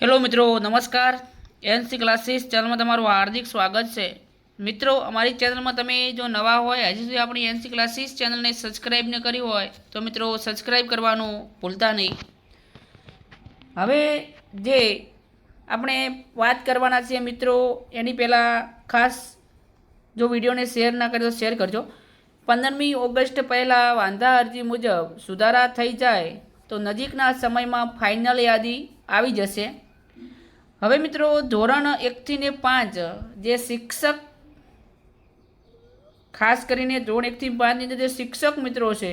Hello મિત્રો, નમસ્કાર. NC classes ચેનલમાં તમારું હાર્દિક સ્વાગત છે. મિત્રો, અમારી ચેનલમાં તમે જો નવા હોય, હજી સુધી આપણી એનસી ક્લાસીસ ચેનલને સબસ્ક્રાઈબ ન કરી હોય, તો મિત્રો સબસ્ક્રાઈબ કરવાનું ભૂલતા નહીં. હવે જે આપણે વાત કરવાના છીએ મિત્રો, એની પહેલાં ખાસ જો વિડીયોને શેર ના કરી તો શેર કરજો. પંદરમી ઓગસ્ટ પહેલાં વાંધા અરજી મુજબ સુધારા થઈ જાય તો નજીકના સમયમાં ફાઇનલ યાદી આવી જશે. હવે મિત્રો, ધોરણ એકથી ને પાંચ, જે શિક્ષક, ખાસ કરીને ધોરણ એકથી પાંચની અંદર જે શિક્ષક મિત્રો છે,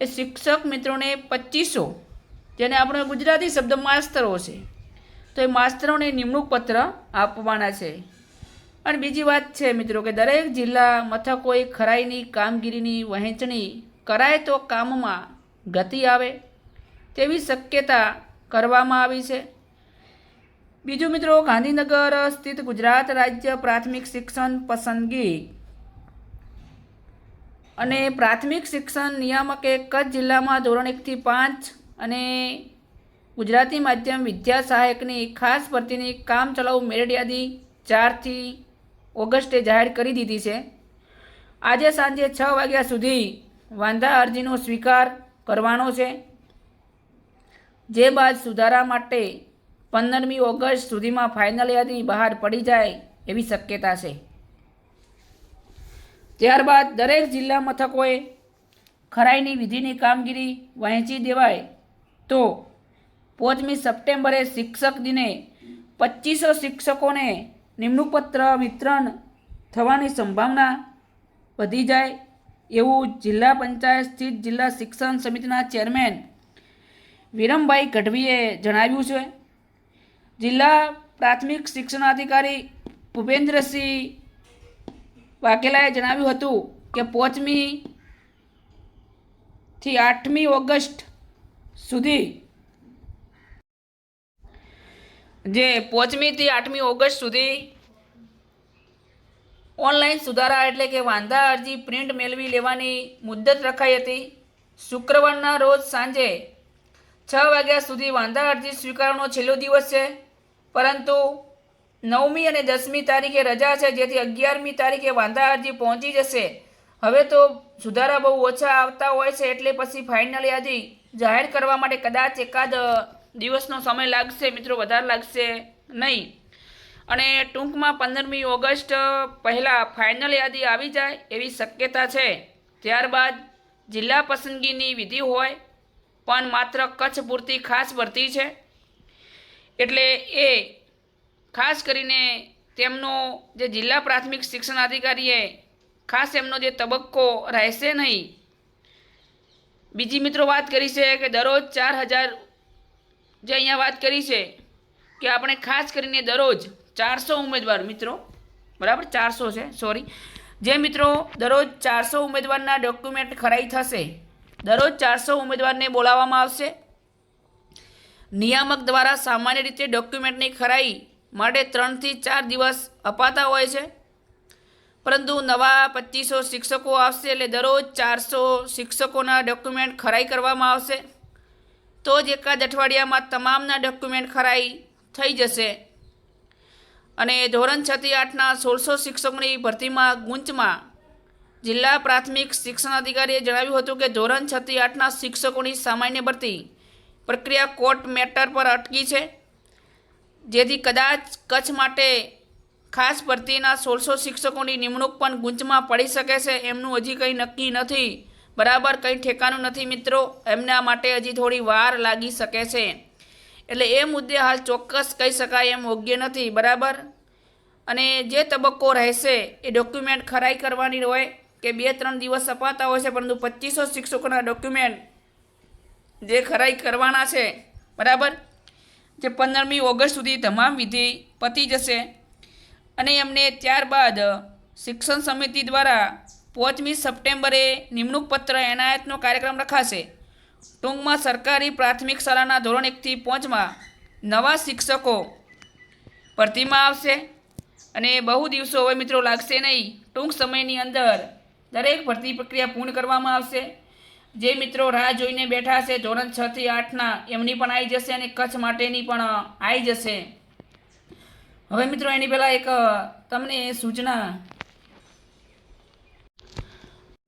એ શિક્ષક મિત્રોને પચીસો, જેને આપણે ગુજરાતી શબ્દ માસ્તરો છે, તો એ માસ્તરોને નિમણૂક પત્ર આપવાના છે. અને બીજી વાત છે મિત્રો કે દરેક જિલ્લા મથકોએ ખરાઈની કામગીરીની વહેંચણી કરાય તો કામમાં ગતિ આવે. તેવી શક્યતા કરવામાં આવી છે. બીજું મિત્રો, ગાંધીનગર સ્થિત ગુજરાત રાજ્ય પ્રાથમિક શિક્ષણ પસંદગી અને પ્રાથમિક શિક્ષણ નિયામકે કચ્છ જિલ્લામાં ધોરણ એકથી પાંચ અને ગુજરાતી માધ્યમ વિદ્યા સહાયકની ખાસ ભરતીની કામચલાઉ મેરિટ યાદી ચારથી ઓગસ્ટે જાહેર કરી દીધી છે. આજે સાંજે છ વાગ્યા સુધી વાંધા અરજીનો સ્વીકાર કરવાનો છે. જે બાદ સુધારા માટે પંદરમી ઓગસ્ટ સુધીમાં ફાઇનલ યાદી બહાર પડી જાય એવી શક્યતા છે. ત્યારબાદ દરેક જિલ્લા મથકોએ ખરાઈની વિધિની કામગીરી વહેંચી દેવાય તો પાંચમી સપ્ટેમ્બરે શિક્ષક દિને પચીસો શિક્ષકોને નિમણૂકપત્ર વિતરણ થવાની સંભાવના વધી જાય એવું જિલ્લા પંચાયત સ્થિત જિલ્લા શિક્ષણ સમિતિના ચેરમેન વિરમભાઈ ગઢવીએ જણાવ્યું છે. જિલ્લા પ્રાથમિક શિક્ષણાધિકારી ભૂપેન્દ્રસિંહ વાઘેલાએ જણાવ્યું હતું કે પાંચમી થી આઠમી ઓગસ્ટ સુધી જે પાંચમીથી આઠમી ઓગસ્ટ સુધી ઓનલાઈન સુધારા એટલે કે વાંધા અરજી પ્રિન્ટ મેળવી લેવાની મુદત રખાઈ હતી. શુક્રવારના રોજ સાંજે છ વાગ્યા સુધી વાંધા અરજી સ્વીકારવાનો છેલ્લો દિવસ છે. પરંતુ નવમી અને દસમી તારીખે રજા છે, જેથી અગિયારમી તારીખે વાંધા અરજી પહોંચી જશે. હવે તો સુધારા બહુ ઓછા આવતા હોય છે, એટલે પછી ફાઇનલ યાદી જાહેર કરવા માટે કદાચ એકાદ દિવસનો સમય લાગશે, મિત્રો, વધારે લાગશે નહીં. અને ટૂંકમાં પંદરમી ઓગસ્ટ પહેલાં ફાઇનલ યાદી આવી જાય એવી શક્યતા છે. ત્યારબાદ જિલ્લા પસંદગીની વિધિ હોય પણ માત્ર કચ્છ પૂરતી ખાસ ભરતી છે. એટલે એ ખાસ કરીને તેમનો જે જિલ્લા પ્રાથમિક શિક્ષણ અધિકારીએ ખાસ એમનો જે તબક્કો રહેશે નહીં. બીજી મિત્રો વાત કરી છે કે દરરોજ ચાર હજાર જે અહીંયા વાત કરી છે કે આપણે ખાસ કરીને દરરોજ ચારસો ઉમેદવાર મિત્રો, બરાબર ચારસો છે સોરી જે મિત્રો દરરોજ ચારસો ઉમેદવારના ડોક્યુમેન્ટ ખરાઈ થશે દરરોજ ચારસો ઉમેદવારને બોલાવવામાં આવશે. નિયામક દ્વારા સામાન્ય રીતે ડોક્યુમેન્ટની ખરાઈ માટે ત્રણથી ચાર દિવસ અપાતા હોય છે. પરંતુ નવા પચીસો શિક્ષકો આવશે એટલે દરરોજ ચારસો શિક્ષકોના ડોક્યુમેન્ટ ખરાઈ કરવામાં આવશે. તો જ એકાદ અઠવાડિયામાં તમામના ડોક્યુમેન્ટ ખરાઈ થઈ જશે. અને ધોરણ છથી આઠના સોળસો શિક્ષકોની ભરતીમાં ગુંચમાં જિલ્લા પ્રાથમિક શિક્ષણ અધિકારીએ જણાવ્યું હતું કે ધોરણ છથી આઠના શિક્ષકોની સામાન્ય ભરતી પ્રક્રિયા કોર્ટ મેટર પર અટકી છે. જેથી કદાચ કચ્છ માટે ખાસ ભરતીના સોળસો શિક્ષકોની નિમણૂક પણ ગુંચમાં પડી શકે છે એમનું હજી કંઈ નક્કી નથી. બરાબર કંઈ ઠેકાનું નથી મિત્રો, એમના માટે હજી થોડી વાર લાગી શકે છે. એટલે એ મુદ્દે હાલ ચોક્કસ કહી શકાય એમ યોગ્ય નથી, બરાબર? અને જે તબક્કો રહેશે એ ડોક્યુમેન્ટ ખરાઈ કરવાની હોય કે બે, ત્રણ દિવસ અપાતા હોય છે, પરંતુ પચીસો શિક્ષકોના ડોક્યુમેન્ટ જે ખરાઈ કરવાના છે, બરાબર? જે પંદરમી ઓગસ્ટ સુધી તમામ વિધિ પતી જશે. અને એમને ત્યારબાદ શિક્ષણ સમિતિ દ્વારા પાંચમી સપ્ટેમ્બરે નિમણૂક પત્ર એનાયતનો કાર્યક્રમ રખાશે. ટૂંકમાં સરકારી પ્રાથમિક શાળાના ધોરણ એકથી પાંચમાં નવા શિક્ષકો ભરતીમાં આવશે. અને બહુ દિવસો હવે મિત્રો લાગશે નહીં. ટૂંક સમયની અંદર દરેક ભરતી પ્રક્રિયા પૂર્ણ કરવામાં આવશે. જે મિત્રો રાહ જોઈને બેઠા હશે ધોરણ છ થી આઠના એમની પણ આવી જશે અને કચ્છ માટેની પણ આવી જશે. હવે મિત્રો એની પહેલાં એક તમને સૂચના.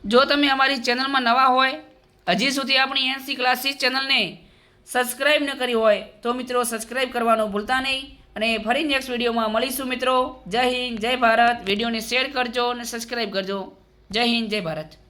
જો તમે અમારી ચેનલમાં નવા હોય, હજી સુધી આપણી એનસી ક્લાસીસ ચેનલને સબસ્ક્રાઈબ ન કરી હોય, તો મિત્રો સબસ્ક્રાઈબ કરવાનું ભૂલતા નહીં અને ફરી નેક્સ્ટ વિડીયોમાં મળીશું મિત્રો. જય હિન્દ, જય ભારત. વિડીયોને શેર કરજો અને સબસ્ક્રાઈબ કરજો. જય હિન્દ જય ભારત.